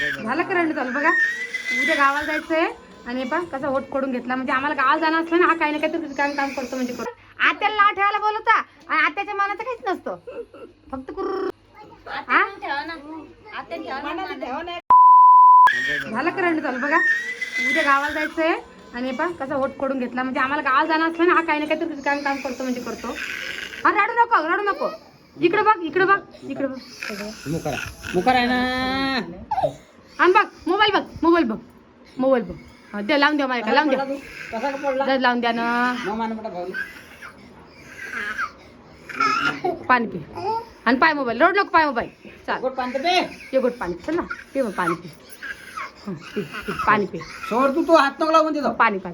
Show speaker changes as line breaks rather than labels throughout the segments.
झालं करंट चालू? बघा उद्या गावाला जायचंय. आणि पा कसा वोटकडून घेतला. म्हणजे आम्हाला गावाला जाणं असलं ना हा काही ना काहीतरी काम काम करतो म्हणजे करतो. आत्याला लाव ठेवायला बोलवता. आणि आत्याच्या मनाचं काहीच नसतं. फक्त कुर्र. झालं करंट चालू? बघा उद्या गावाला जायचंय. आणि पा कसा वोटकडून घेतला. म्हणजे आम्हाला गावाला जाणं असलं ना हा काही ना काहीतरी काम काम करतो म्हणजे करतो. हा रडू नको रडू नको. इकडे बघ इकडे बघ इकडे बघ.
मुकार. मुकार आहे ना.
आणि बघ मोबाईल बघ मोबाईल बघ मोबाईल बघ. हा, द्या लावून द्या माझ्या लावून द्या.
कसा का पडला
जर लावून द्या ना.
भाऊ
पाणी पी. आणि पाय मोबाईल रोड नको पाय मोबाईल. चाल.
गोट पाणी पे.
ये गोट पाणी. चल ना पी मग पाणी पी. हं, पी पी पाणी पी.
सोड तू तू हात नको लावून देतो
पाणी पाय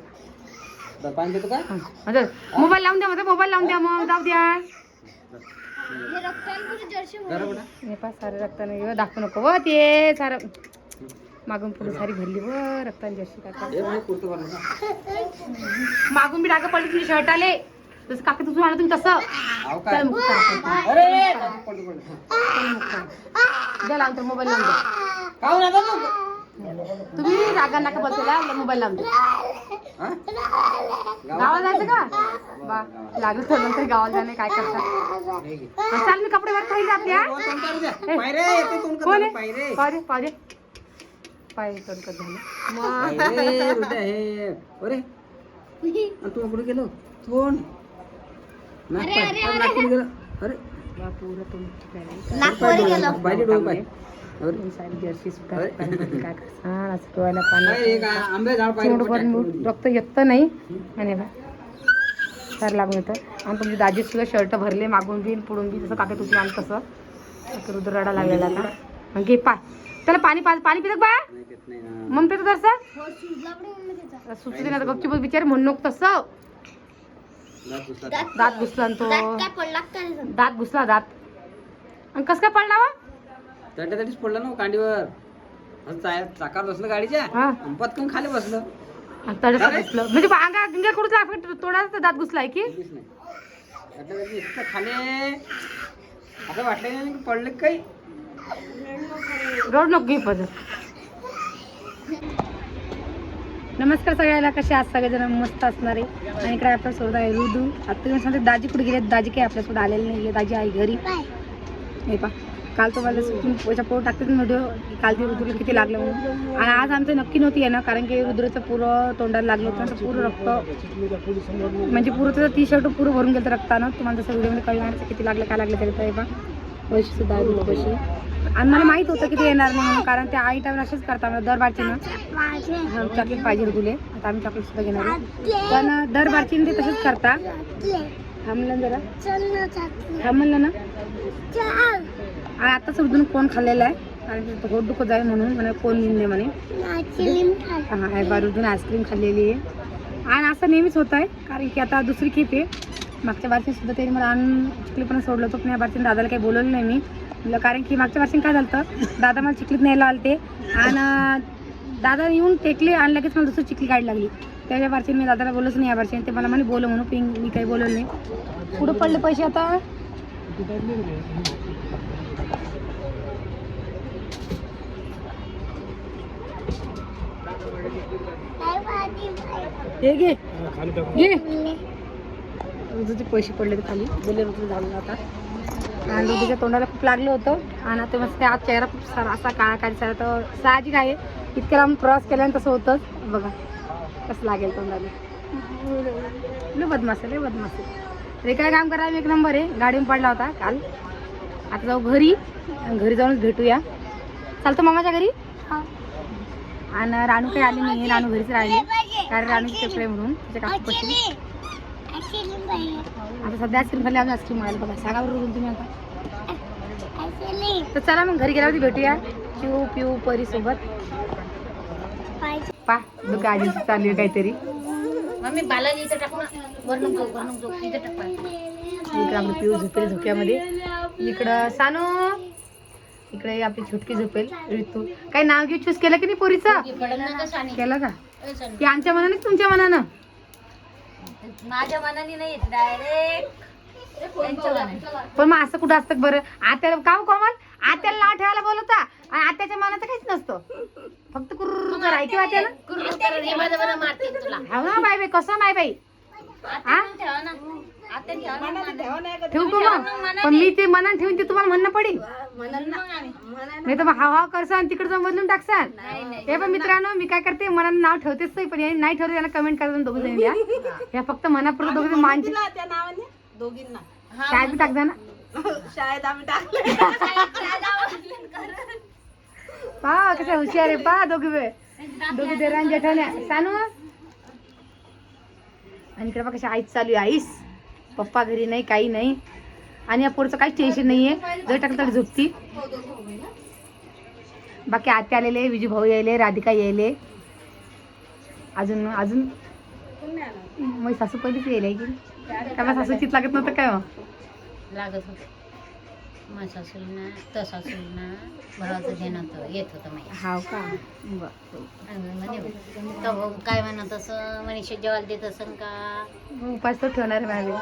बरं, पाणी देतो का?
हं, आता मोबाईल लावून द्या मग मोबाईल लावून द्या मग जाऊ द्या.
जरा.
हे सारे रक्ताने. हे दाखवू नको. व ते सारं. मागून पुढे सारी भरली. व रक्ताने जर्सी काका. मागून बी डाग पडली तुझी शर्ट आले. जसं काका तुझं आणलं तुम्ही तसं. द्या लावून तर मोबाईल लावून? तुम्ही रागा नका बसला मोबाईल लावून
हा?
गावाला जायचं का? बा लागलं तर नंतर गावाला जाणे काय करता. चाल मी कपडे वर खाली आपल्या. कोण. आहे? पाय रे पाय तडकत झालं.
हे. अरे आणि तू कुठे गेलो. नाक कुठे गेलं. अरे.
रक्त येत नाही. आणि बा सर लागून येतं. आणि तुमची दाजी सुद्धा शर्ट भरले मागून बी पुढून बी जसं काका तुझी आण तसं. रुद्र रडा लागलेला आता. मग घे पाय. त्याला पाणी पा पाणी पित बा
नाही देत नाही ना.
मग पितो तसं? सुचू दे ना आता गपचूप बिचार म्हणू नको तसं.
दात घुसला.
दात घुसला आणि तो. दात घुसला दात. आणि कस काय पडला वा
त्याच्यासाठीच पडलं ना हो कांडीवर. असं चाय- चाकावर बसलं गाडीच्या.
हा.
आणि पटकन खाली बसलं.
आणि तडका घुसलं. म्हणजे अंगा अंगा दात घुसलाय की?
नाही. इतकं खाली. असं वाटलं नाही की पडलं की काही.
रोड नको घे पद नमस्कार सगळ्याला कसे आज सगळेजण? मस्त असणारे. आणि इकडे आपल्यासोबत आहे रुदू. आता तुम्ही सांगते दाजी कुठे गेले दाजी काही आपल्यासोबत आलेले नाही दाजी आहे घरी. हे पा काल तुम्हाला त्याच्या पोट टाकते व्हिडिओ काल ते रुद्रला किती लागलं म्हणून. आणि आज आमचं नक्की नव्हती आहे ना कारण की रुद्रचं पुरं तोंडाला लागलं होतं. तर पुरं रक्त. म्हणजे पुरं त्याचं टी शर्ट पुरं भरून गेलं तर रक्तानं. तुम्हाला जसं व्हिडिओमध्ये कळणार किती लागलं काय लागलं तरी तर हे पा पैसे सुद्धा पैसे. आणि मला माहीत होतं की ते येणार नाही म्हणून कारण ते आई टाईम असेच करता मला दर बारची ना चॉकलेट पाहिजे तुले. आता आम्ही चॉकलेट सुद्धा घेणार पण दरबारची ते तसंच करता थांबलं जरा. थांबलं ना. आणि आताच अजून कोण खाल्लेला आहे. कारण ते होट दुखत आहे म्हणून म्हणे कोण येऊन म्हणे. हा आहे बार आईस्क्रीम खाल्लेली आहे. आणि असं नेहमीच होत आहे कारण की आता दुसरी खेप आहे. मागच्या बारची सुद्धा त्यांनी मला आणून चिखली पण सोडलं होतं पण या बारचीने दादाला काही बोलवलं नाही मी. म्हणलं कारण की मागच्या बारशीने काय झालं दादा मला चिखलीत न्यायला आलते. आणि दादा येऊन टेकले आणि लगेच मला दुसरी चिखली काढी लागली. त्याच्या बारचीने मी दादाला बोललोच नाही या बारचीने ते मला म्हणे बोल म्हणून. पिंग मी काही बोलवलं नाही. पुढं पडले पैसे आता? हे घे. पैसे पडले खाली. रुजू झालं आता. आणि रुजूच्या तोंडाला खूप लागलं होतं. आणि आता मस्त आज चेहरा खूप सारा असा काळा काळी सारा तर साहजिक आहे. इतक्या लांब प्रवास केल्यानं तसं होतं बघा कसं लागेल तोंडाला. आहे लय बदमाश आहे. रे काय काम करा एक नंबर आहे. गाडीवर पडला होता काल. आता जाऊ घरी. घरी जाऊनच भेटूया. चालतो मामाच्या घरी? आणि रानू काही आली नाही. रानू घरीच राहिली. कारण चक्र आहे म्हणून तिच्या काकूपाशी आता सध्या आईस्क्रीम खाल्ली आम्ही आईस्क्रीम मिळाली बघा सांगा बरोबर तुम्ही आता. तर चला मग घरी गेल्यावरती भेटूया. पिऊ पिऊ परी सोबत. पा दुका आजी चालू आहे काहीतरी.
मम्मी बालाजी इथं टाक ना. वरून जाऊ वरून जाऊ इथं टाक पाय.
इकडं आपलं पिऊ झोपेल झोक्यामध्ये. इकडं सानू. इकडे आपली छुटकी झोपेल. ऋतू काही नाव घेऊ चूज केलं की नाही पोरीचं?
ती
केलं का? आमच्या मनाने की तुमच्या मनानं?
माझ्या मनाने नाही डायरेक्ट
पण मग असं कुठं असतं बरं? आता का हो कोमल? आत्याला नाव ठेवायला बोलवता आणि आत्याच्या मनाचं काहीच नसतं. फक्त कुर्र करा ऐकू आत्याला
हे
ना बाय बाई कसं माय बाई? हा
ठेवा
का मग. पण मी ते मनात ठेवून ते तुम्हाला म्हणणं पडेल नाही तर मग हाव हाव करसान आणि तिकडे जाऊन बदलून टाकसान. हे पण मित्रांनो मी काय करते मनात नाव ठेवतेच नाही पण नाही ठेवलं त्यांना कमेंट करा दोघ जण या फक्त मनापूर्वक दोघ जण मान
त्या नावाने. दोघींना.
काय बी टाक जा ना.
शाळेत आम्ही टाकले.
पा कशा हुशार आहे. पा दोघे वे दोघे देरान जेठाण्या सांनू? आणि इकडे बघ कशा आईच चालू आहे. आईस. पप्पा घरी नाही काही नाही. आणि या पोरचं काहीच टेन्शन नाहीये. जर टाकलं तरी झोपती. बाकी आत्या आलेले विजू भाऊ यायले राधिका यायले. अजून अजून मग सासू पहिलीच यायला की? काय सासू चित लागत नव्हतं काय मग?
लागत होत. माझ्या सासूला तर सासूला भावाचं घेणं होतं येत होतं माझ्या
हाव का? बरं.
आणि म्हणे तर भाऊ काय म्हणत असं मनीषा जेवायला देत असं का?
उपास तर ठेवणार आहे माझे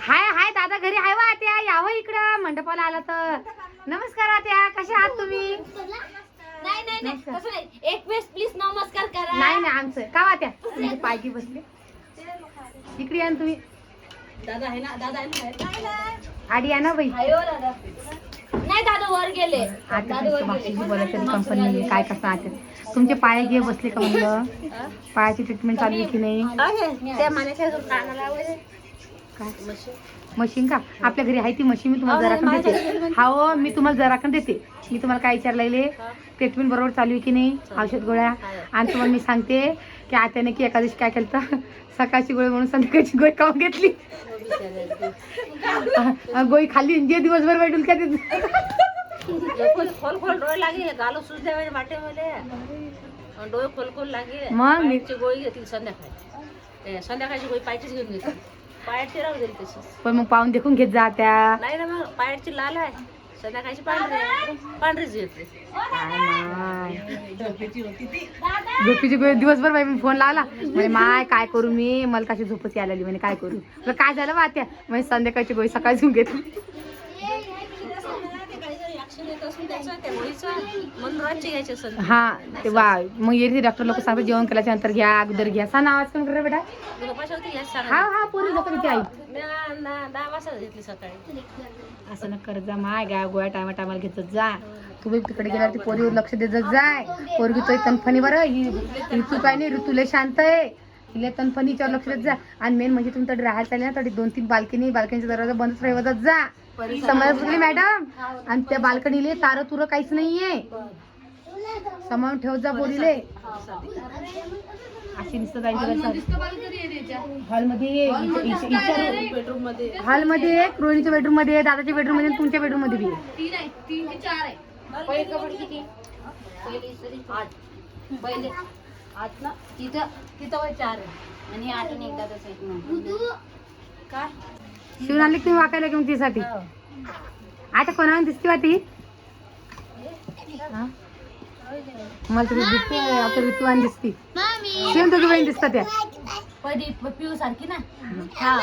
हाय हाय दादा घरी हाय वा आत्या. यावं इकडं. मंडपाला आला तर. नमस्कार आत्या. कशा आहात तुम्ही?
नाही नाही
नाही, तसं
एक वेळेस प्लीज नमस्कार करा.
नाही नाही आमचं. का वात्या तुमचे पायकी बसले. इकडे या ना तुम्ही.
दादा आहे ना दादा आहे ना
आडी या ना बाई.
नाही दादा वर गेले.
आता भाषेची बोलायचं कंपनी काय कसं आता तुमचे पाय घे बसले का म्हणलं? पायाची ट्रीटमेंट चालू आहे की नाही?
त्या माण्याच्या कानाला
काय? मशीन का? आपल्या घरी आहे ती मशीन मी तुम्हाला जरा देते. हा हो मी तुम्हाला जरा देते. मी तुम्हाला काय विचारलेले ट्रीटमेंट बरोबर चालू आहे की नाही? औषध गोळ्या. आणि तुम्हाला मी सांगते की आत्याने की एका दिवशी काय केलं तर सकाळची गोळी म्हणून संध्याकाळची गोळी खाऊन घेतली. गोळी खाल्ली जे दिवसभर
खोल खोल डोळे खोल खोल
मग
गोळी घेतली संध्याकाळी संध्याकाळची गोळी पायाचीच घेऊन घेतली पायाची राहू
पण मग पाहून देखून घेत जा त्या.
नाही ना मग पायाची लाल आहे. संध्याकाळची पांढरी आहे. पांढरीच घेतली
झोपीची गोळी दिवसभर बाई मी फोन लावला. म्हणजे माय काय करू मी? मला कशी झोपच यायला म्हणे काय करू? म्हटलं, काय झालं बा त्या? म्हणजे संध्याकाळची गोळी सकाळी घेऊन घेतली
ऍक्शन येत असून त्याचं त्या गोळीचं म्हणून रातची घ्यायची संध्या
हा ते वा. मग येते डॉक्टर लोक सांगतात जेवण केल्याच्यानंतर घ्या अगोदर घ्या. सांग आवाज कमी कर बेटा. हा हा पोरी लोक तिथे आई. असं न जा माय गाय गोळ्या टायमा टायमाला घेतच जा. तू बी तिकडे गेल्यावर ती पोरीवर लक्ष देत जाय. पोरगी तो तनफणी बरं. ही ऋतू काय नाही ऋतूला शांत आहे. तिला तनफणीच्यावर लक्ष देत जा. आणि मेन म्हणजे तुम्ही तरी राहायला चालले ना तरी दोन तीन बाल्कनी बाल्कनीचा दरवाजा बंदच राहतच जा. समजली मॅडम. आणि त्या बाल्कनीले तारं तुरं काहीच नाहीये. समावून ठेवत जा अशी हॉलमध्ये ये
बेडरूममध्ये
हॉलमध्ये ये रोहिणीच्या बेडरूममध्ये दादाच्या बेडरूममध्ये आणि तुमच्या बेडरूममध्ये बी.
पहिले आठ. ना? तिथं तिथं वय चार आहे. आणि काय?
शिवून आणली का तुम्ही वाकायला घेऊन तिसाठी आता कोणाला दिसते वाटी हा? मला तरी दिसते आता ऋतुवान दिसती शिवून तुझी बहीण दिसतात त्या
पहिली पिऊ सारखी ना हा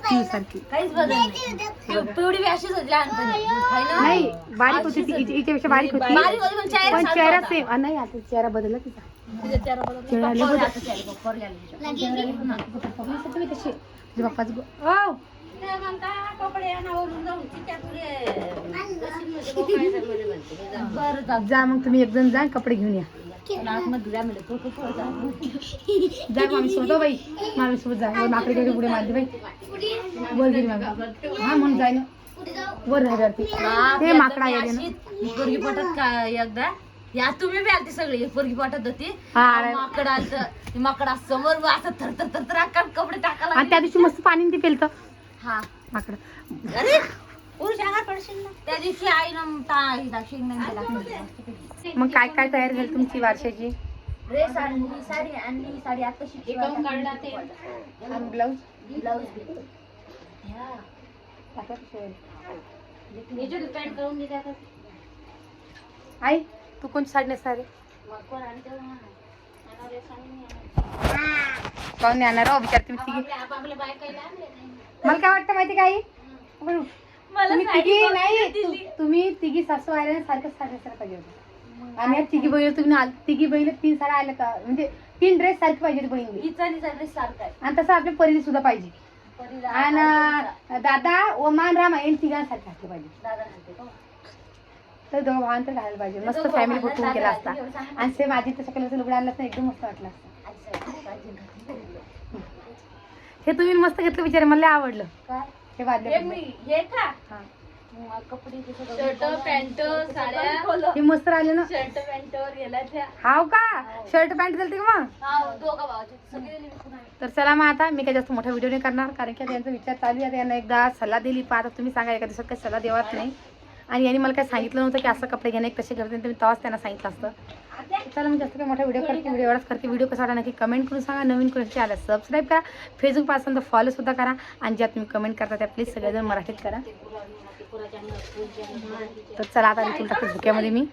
ती सारखी
काहीच बदल नाही पिऊ- पिवळी बी अशीच होती लहानपणी हाय ना?
नाही बारीक होती ती हिच्यापेक्षा बारीक होती
बारीक होती पण चेहरा.
सेम नाही आता चेहरा बदलला तिचा चेहरा लय
ते म्हणता, कपडे जाऊन तिच्या. बरं जा.
जा मग तुम्ही एक जण जा कपडे घेऊन या.
आतमध्ये जा म्हणले, थोडं थोडं जा.
जा मामी सोबत हो बाई मामी सोबत जा. वर माकडे गेले पुढे मारते बाई. वर गेली मामी हा म्हणून जाय ना. वर ते माकडा येते
पोरगी पटत का एकदा? या तुम्ही बी आलती सगळी पोरगी पटत होती. माकड माकड समोर असं थर थर थर थर अक्का कपडे टाकायला
त्या दिवशी मस्त पाणी ते पेलतं.
हा.
माकड.
अरे पुरुष आगार पडशील ना. त्या दिवशी.
मग काय काय तयारी झाली तुमची वर्षाची
ड्रेस आणली साडी आणली साडी आता शिकली काढला ते.
आणि ब्लाऊज?
ब्लाऊज याच्यात पॅन्ट करून दिली आता.
आई तू कोणती साडी नेसणार आहे?
मग कोण आणि. आणि आणा.
आणणार हो विचारते मी तिघी. मला काय वाटतं माहिती का आई बरं,
मला
तुम्ही तिघी नाही. तु- तुम्ही तिघी सासू आल्या सारखं साड्या पाहिजे होतं. आणि या तिघी बहिणी तुम्ही आल- तिघी बहिणी तीन साड्या आल्या का? म्हणजे तीन ड्रेस सारखी पाहिजे होती बहिणी
हिचा आणि सारखा आहे.
आणि तसं आपल्या परीने सुद्धा पाहिजे.
परीला
आणि दादा ओमान राम यांनी तिघांसारखे घातले पाहिजे.
दादा?
तर दोघं भावांतर घालायला पाहिजे. मस्त
दोघं
फॅमिली
भावांना
फोटो केला
दादा
असता
एवढं सांग.
आणि सेम आजी तसं कलरचं लुगडं आणलं असतं एकदम मस्त वाटलं असतं.
आजी.
हे तुम्ही मस्त घेतलं विचार मला लय आवडलं.
काय?
हे वाद्य
हे मी हे. का
हा.
शर्ट पॅन्ट साड्या.
हे मस्त राहिले ना.
शर्ट पॅन्टवर गेला त्या.
हाव का? शर्ट पॅन्ट दिलते का मग?
हा दोघा भावाचे. सगळे विकून आहे.
तर चला मग आता मी काही जास्त मोठा व्हिडिओ नाही करणार कारण की आता यांचा विचार चालू आहे. आता यांना एकदा सल्ला दिली आता तुम्ही सांगा एका दिवसात काही सल्ला देवाच नाही. आणि यांनी मला काही सांगितलं नव्हतं की असं कपडे घेणे कसे करते तर मी तेव्हाच त्यांना सांगितलं असतं. चला मी जास्त काही मोठा व्हिडिओ करते व्हिडिओ एवढाच करते. व्हिडिओ कसा वाटला नक्की कमेंट करून सांगा. नवीन कोणी आला सबस्क्राईब करा. फेसबुकपासून तर फॉलो सुद्धा करा. आणि ज्या तुम्ही कमेंट करता त्या प्लीज सगळेजण मराठीत करा. तर चला आता मी तुला टाकते झुक्यामध्ये मी.